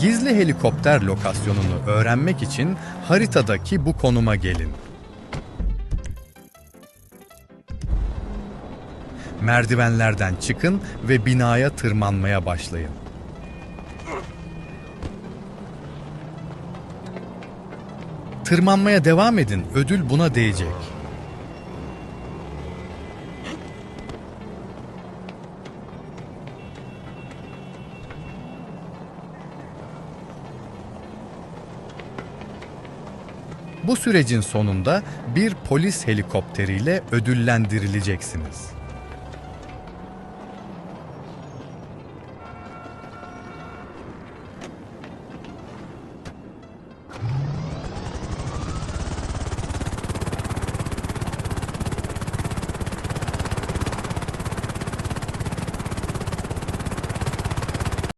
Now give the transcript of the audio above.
Gizli helikopter lokasyonunu öğrenmek için haritadaki bu konuma gelin. Merdivenlerden çıkın ve binaya tırmanmaya başlayın. Tırmanmaya devam edin. Ödül buna değecek. Bu sürecin sonunda bir polis helikopteriyle ödüllendirileceksiniz.